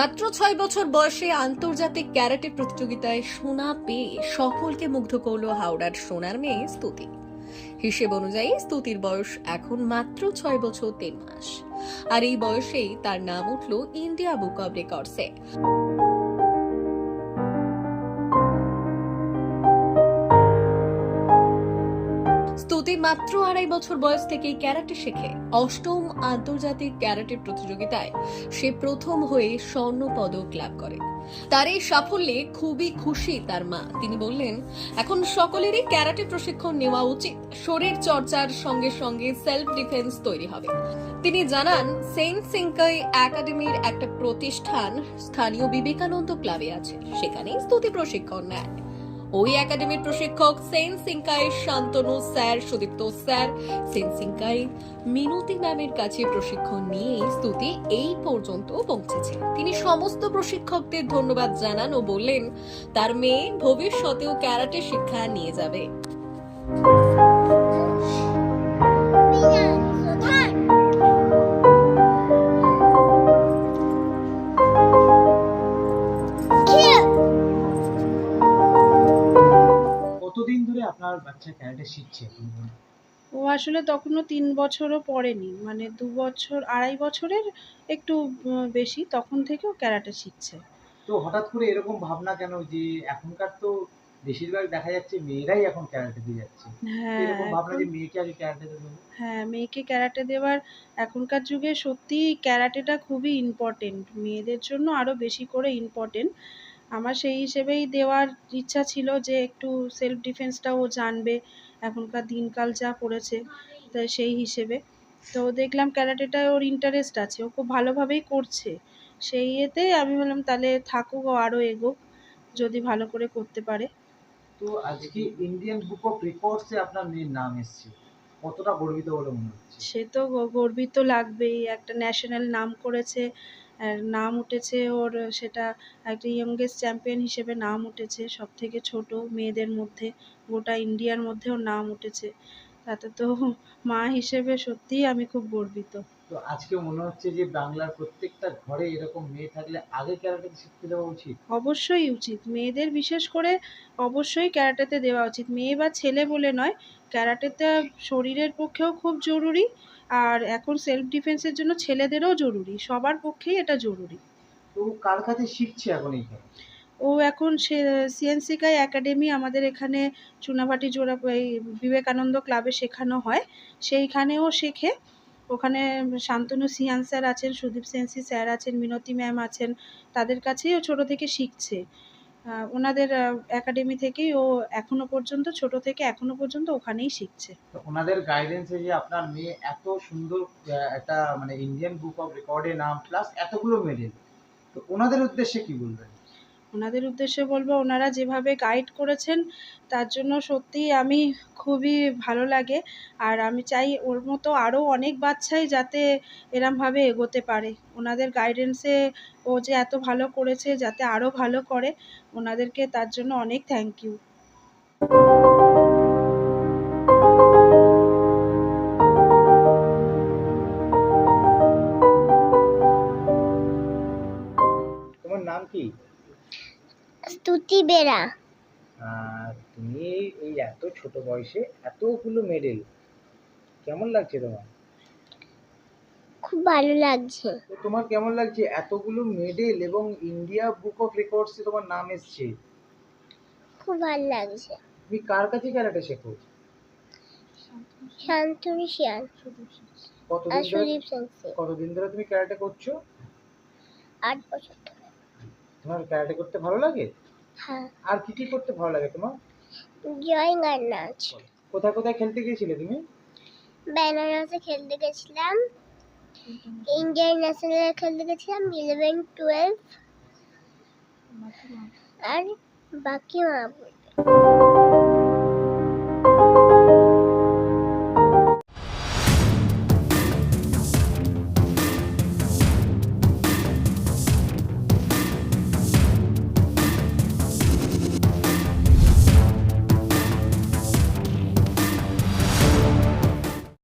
মাত্র ছয় বছর বয়সে আন্তর্জাতিক ক্যারাটে প্রতিযোগিতায় সোনা পেয়ে সকলকে মুগ্ধ করল হাওড়ার সোনার মেয়ে স্তুতি। হিসেব অনুযায়ী স্তুতির বয়স এখন মাত্র ছয় বছর তিন মাস। আর এই বয়সেই তার নাম উঠল ইন্ডিয়া বুক অব রেকর্ডসে। স্তুতি মাত্র আড়াই বছর বয়স থেকেই ক্যারাটে শেখে, অষ্টম আন্তর্জাতিক ক্যারাটে প্রতিযোগিতায় সে প্রথম হয়ে স্বর্ণ পদক লাভ করে। তার এই সাফল্যে খুবই খুশি তার মা। তিনি বললেন, এখন সকলেরই ক্যারাটে প্রশিক্ষণ নেওয়া উচিত। শরীর চর্চার সঙ্গে সঙ্গে সেলফ ডিফেন্স তৈরি হবে। তিনি জানান, সেন্ট সিংকাই একাডেমির একটা প্রতিষ্ঠান স্থানীয় বিবেকানন্দ ক্লাবে আছে। সেখানেই স্তুতি প্রশিক্ষণ নেয়। ওই একাডেমির প্রশিক্ষক সেন সিংকাই শান্তনু স্যার, সুদীপ্ত স্যার। সেন সিংকাই মিনতি ম্যামের কাছে প্রশিক্ষণ নিয়ে স্তুতি এই পর্যন্ত পৌঁছেছে। তিনি সমস্ত প্রশিক্ষকদের ধন্যবাদ জানান ও বললেন, তার মেয়ে ভবিষ্যতেও ক্যারাটে শিক্ষা নিয়ে যাবে। আপনার বাচ্চা ক্যারাটে শিখছে? ও আসলে তখনও তিন বছরও পড়েনি। মানে দু বছর আড়াই বছরের একটু বেশি তখন থেকেও ক্যারাটে শিখছে। তো হঠাৎ করে এরকম ভাবনা কেন যে এখনকার তো বেশিরভাগ দেখা যাচ্ছে মেয়েরাই এখন ক্যারাটে দিয়ে যাচ্ছে? হ্যাঁ এরকম ভাবনা যে মেয়েকে আগে ক্যারাটে দেবো? হ্যাঁ মেয়েকে ক্যারাটে দেওয়ার এখনকার যুগে সত্যি ক্যারাটেটা খুবই ইম্পর্টেন্ট মেয়েদের জন্য আরও বেশি করে ইম্পর্টেন্ট আমার সেই হিসেবেই দেওয়ার ইচ্ছা ছিল যে একটু সেলফ ডিফেন্সটাও ও জানবে এখনকার দিনকাল যা পড়েছে তাই সেই হিসেবে। তো দেখলাম ক্যারাটেটায় ওর ইন্টারেস্ট আছে ও খুব ভালোভাবেই করছে। সেই ইয়েতেই আমি বললাম তাহলে থাকুক ও আরও এগোক যদি ভালো করে করতে পারে। তো আজকে ইন্ডিয়ান বুক অফ রেকর্ডসে আপনার মেয়ের নাম এসেছে। কতটা গর্বিত বলে মনে হচ্ছে? সে তো গর্বিত লাগবেই একটা ন্যাশনাল নাম করেছে। নাম উঠেছে ওর সেটা একটা ইয়ংগেস্ট চ্যাম্পিয়ন হিসেবে নাম উঠেছে সব থেকে ছোট মেয়েদের মধ্যে গোটা ইন্ডিয়ার মধ্যে ওর নাম উঠেছে। তাতে তো মা হিসেবে সত্যিই আমি খুব গর্বিত। তো আজকে মনে হচ্ছে যে বাংলার প্রত্যেকটা ঘরে এরকম মেয়ে থাকলে আগে ক্যারাটে শিখতে দেওয়া উচিত? অবশ্যই উচিত। মেয়েদের বিশেষ করে অবশ্যই ক্যারাটেতে দেওয়া উচিত। মেয়ে বা ছেলে বলে নয় ক্যারাটেতে শরীরের পক্ষেও খুব জরুরি। আর এখন সেলফ ডিফেন্সের জন্য ছেলেদেরও জরুরি সবার পক্ষেই এটা জরুরি। কার কাছে শিখছে এখন এই ও এখন সে সিএনসিকাই একাডেমি আমাদের এখানে চুনাভাটি জোড়া এই বিবেকানন্দ ক্লাবে শেখানো হয়। সেইখানেও শেখে। ওখানে শান্তনু সিয়ান স্যার আছেন সুদীপ সেনসি স্যার আছেন মিনতি ম্যাম আছেন তাদের কাছেই ও ছোটো থেকে শিখছে। ওনাদের একাডেমি থেকেই ও এখনও পর্যন্ত, ছোট থেকে এখনও পর্যন্ত ওখানেই শিখছে। ওনাদের গাইডেন্সে যে আপনার মেয়ে এত সুন্দর একটা মানে ইন্ডিয়ান বুক অফ রেকর্ডে নাম প্লাস এতগুলো মেডেল তো ওনাদের উদ্দেশ্যে কি বলবেন? ওনাদের উদ্দেশ্যে বলব, ওনারা যেভাবে গাইড করেছেন, তার জন্য সত্যিই আমি খুবই ভালো লাগে। আর আমি চাই ওর মতো আরও অনেক বাচ্চাই যাতে এরমভাবে এগোতে পারে। ওনাদের গাইডেন্সে ও যে এত ভালো করেছে, যাতে আরও ভালো করে, ওনাদেরকে তার জন্য অনেক থ্যাংক ইউ বেরা আহ, তুমি এই এত ছোট বয়সে এতগুলো মেডেল কেমন লাগছে তোমার? খুব ভালো লাগছে। তো তোমার কেমন লাগছে? এতগুলো মেডেল এবং ইন্ডিয়া বুক অফ রেকর্ডসে তোমার নাম এসছে। খুব ভালো লাগছে। তুমি কার কাছে ক্যারাটে শেখো? শান্তনু আর সুদীপ সেনসি কতদিন ধরে তুমি ক্যারাটে করছ? আট বছর ধরে। তোমার ক্যারাটে করতে ভালো লাগে? হ্যাঁ। আর কি কি করতে ভালো লাগে তোমার? ড্রয়িং আর নাচ। কোথায় কোথায় খেলতে গিয়েছিলে তুমি? বেনারসে খেলতে গেছিলাম। ইন্ডিয়ান ন্যাশনাল খেলতে গেছিলাম ইলেভেন টুয়েলভ আর বাকি মা বলবে।